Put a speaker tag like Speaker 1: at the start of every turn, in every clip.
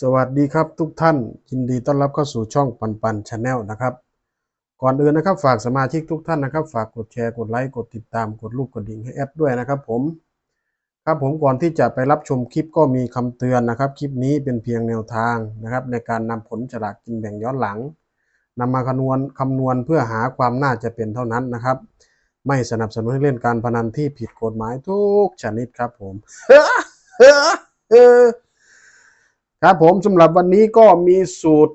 Speaker 1: สวัสดีครับทุกท่านยินดีต้อนรับเข้าสู่ช่องปันปันชาแนลนะครับ ก่อนอื่นนะครับฝากสมาชิกทุกท่านนะครับ ฝากกดแชร์กดไลค์กดติดตามกดรูปกดดิ่งให้แอดด้วยนะครับ ผมครับผมก่อนที่จะไปรับชมคลิปก็มีคำเตือนนะครับ คลิปนี้เป็นเพียงแนวทางนะครับ ในการนำผลฉลากกินแบ่งย้อนหลังนำมาคำนวณคำนวณเพื่อหาความน่าจะเป็นเท่านั้นนะครับ ไม่สนับสนุนให้เล่นการพนันที่ผิดกฎหมายทุกชนิดครับผม ครับผมสำหรับวันนี้ก็มีสูตร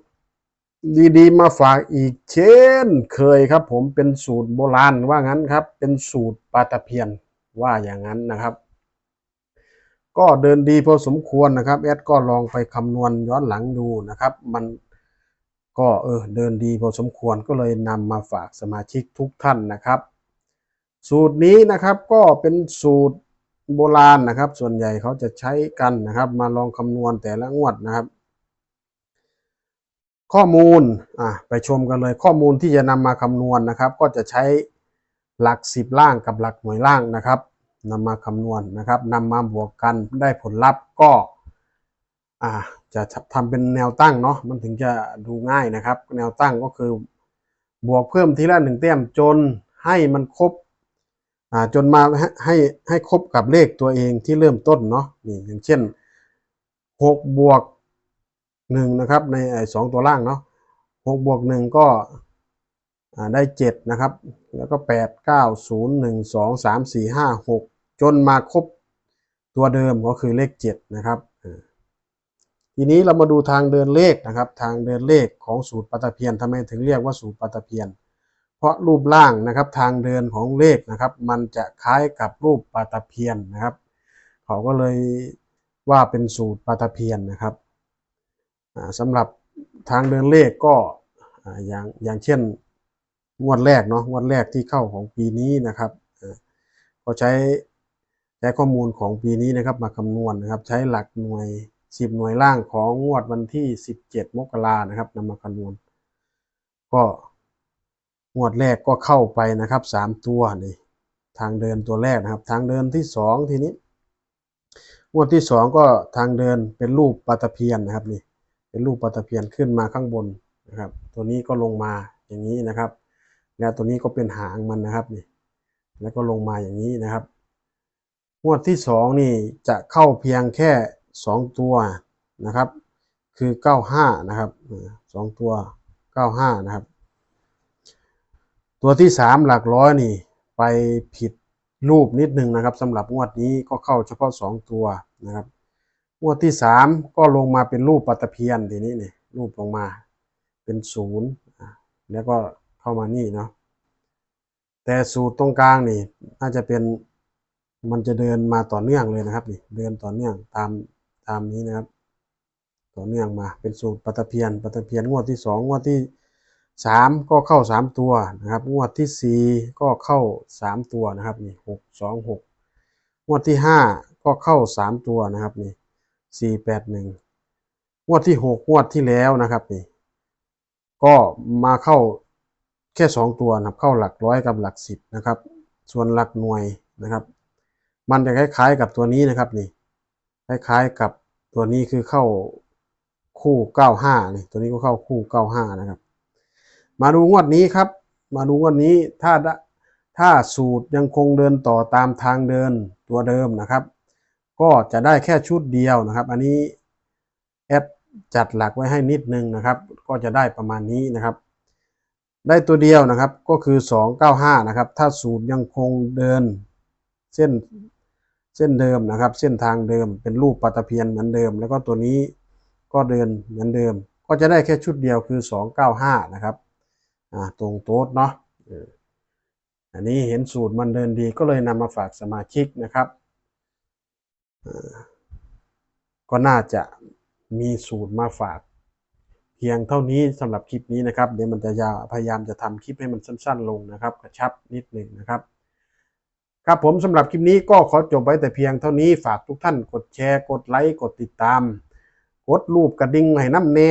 Speaker 1: ดีๆ มาฝากอีกเช่นเคยครับผมเป็นสูตรโบราณว่างั้นครับ เป็นสูตรปลาตะเพียนว่าอย่างนั้นนะครับ ก็เดินดีพอสมควรนะครับแอดก็ลองไปคำนวณย้อนหลังดูนะครับ มันก็เออเดินดีพอสมควรก็เลยนำมาฝากสมาชิกทุกท่านนะครับ สูตรนี้นะครับก็เป็นสูตร โบราณนะครับ ส่วนใหญ่เขาจะใช้กันนะครับ มาลองคำนวณแต่ละงวดนะครับ ข้อมูลอะไปชมกันเลยข้อมูลที่จะนำมาคำนวณนะครับ ก็จะใช้หลักสิบล่างกับหลักหน่วยล่างนะครับนำมาคำนวณนะครับนำมาบวกกันได้ผลลัพธ์ก็อ่าจะทำเป็นแนวตั้งเนาะมันถึงจะดูง่ายนะครับ แนวตั้งก็คือบวกเพิ่มทีละหนึ่งแต้มจนให้มันครบ จนมาให้ให้ให้ครบกับเลขตัวเองที่เริ่มต้นเนาะนี่อย่างเช่นหกบวกหนึ่งนะครับในไอ้สองตัวล่างเนาะหกบวกหนึ่งก็อ่าได้เจ็ดนะครับ แล้วก็แปดเก้าศูนย์หนึ่งสองสามสี่ห้าหกจนมาครบตัวเดิมก็คือเลขเจ็ดนะครับ ทีนี้เรามาดูทางเดินเลขนะครับ ทางเดินเลขของสูตรปัตตเพียนทำไมถึงเรียกว่าสูตรปัตตเพียน ราะรูปร่างนะครับทางเดินของเลขนะครับ มันจะคล้ายกับรูปปลาตะเพียนนะครับ เขาก็เลยว่าเป็นสูตรปลาตะเพียนนะครับอ่าสำหรับทางเดินเลขก็อย่างอย่างเช่นงวดแรกเนาะงวดแรกที่เข้าของปีนี้นะครับก็ใช้ใช้ข้อมูลของปีนี้นะครับมาคำนวณนะครับ ใช้หลักหน่วยสิบหน่วยล่างของงวดวันที่สิบเจ็ดมกรานะครับนำมาคำนวณ ก็ งวดแรกก็เข้าไปนะครับสามตัวนี่ทางเดินตัวแรกนะครับ ทางเดินที่สองทีนี้งวดที่สองก็ทางเดินเป็นรูปปลาตะเพียนนะครับนี่เป็นรูปปลาตะเพียนขึ้นมาข้างบนนะครับ ตัวนี้ก็ลงมาอย่างนี้นะครับ แล้วตัวนี้ก็เป็นหางมันนะครับนี่แล้วก็ลงมาอย่างนี้นะครับงวดที่สองนี่จะเข้าเพียงแค่สองตัวนะครับ คือเก้าห้านะครับสองตัวเก้าห้านะครับ ตัวที่สามหลักร้อยนี่ ไปผิดรูปนิดนึงนะครับสำหรับงวดนี้ก็เข้าเฉพาะสองตัวนะครับงวดที่สามก็ลงมาเป็นรูปปลาตะเพียนทีนี้นี่รูปลงมาเป็นศูนย์แล้วก็เข้ามานี่เนาะแต่สูตรตรงกลางนี่น่าจะเป็นมันจะเดินมาต่อเนื่องเลยนะครับนี่เดินต่อเนื่องตามตามนี้นะครับ ต่อเนื่องมาเป็นสูตรปลาตะเพียนปลาตะเพียนงวดที่สองงวดที่ สามก็เข้าสามตัวนะครับ งวดที่สี่ก็เข้าสามตัวนะครับนี่หกสองหกงวดที่ห้าก็เข้าสามตัวนะครับนี่สี่แปดหนึ่งงวดที่หกงวดที่แล้วนะครับนี่ก็มาเข้าแค่สองตัวนะครับเข้าหลักร้อยกับหลักสิบนะครับ ส่วนหลักหน่วยนะครับ มันจะคล้ายๆกับตัวนี้นะครับนี่คล้ายๆกับตัวนี้คือเข้าคู่เก้าห้านี่ตัวนี้ก็เข้าคู่เก้าห้านะครับ มาดูงวดนี้ครับ มาดูงวดนี้ถ้าถ้าสูตรยังคงเดินต่อตามทางเดินตัวเดิมนะครับ ก็จะได้แค่ชุดเดียวนะครับ อันนี้แอดจัดหลักไว้ให้นิดนึงนะครับ ก็จะได้ประมาณนี้นะครับ ได้ตัวเดียวนะครับก็คือ 295 นะครับ ถ้าสูตรยังคงเดินเส้นเส้นเดิมนะครับ เส้นทางเดิมเป็นรูปปลาตะเพียนเหมือนเดิม แล้วก็ตัวนี้ก็เดินเหมือนเดิม ก็จะได้แค่ชุดเดียวคือ 295 นะครับ อ่าตรงโต๊ดเนาะอันนี้เห็นสูตรมันเดินดีก็เลยนำมาฝากสมาชิกนะครับ ก็น่าจะมีสูตรมาฝาก เพียงเท่านี้สำหรับคลิปนี้นะครับ เดี๋ยวมันจะยาวพยายามจะทำคลิปให้มันสั้น ๆ ลงนะครับกระชับนิดหนึ่งนะครับ ครับผมสำหรับคลิปนี้ก็ขอจบไว้แต่เพียงเท่านี้ฝากทุกท่านกดแชร์ กดไลค์กดติดตาม กดรูปกระดิ่งให้น้ำแน่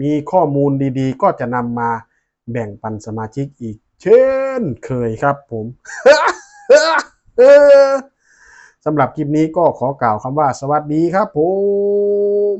Speaker 1: มีข้อมูลดีๆ ก็จะนำมา แบ่งปันสมาชิกอีก เช่นเคยครับผมสำหรับคลิปนี้ก็ขอกล่าวคำว่าสวัสดีครับผม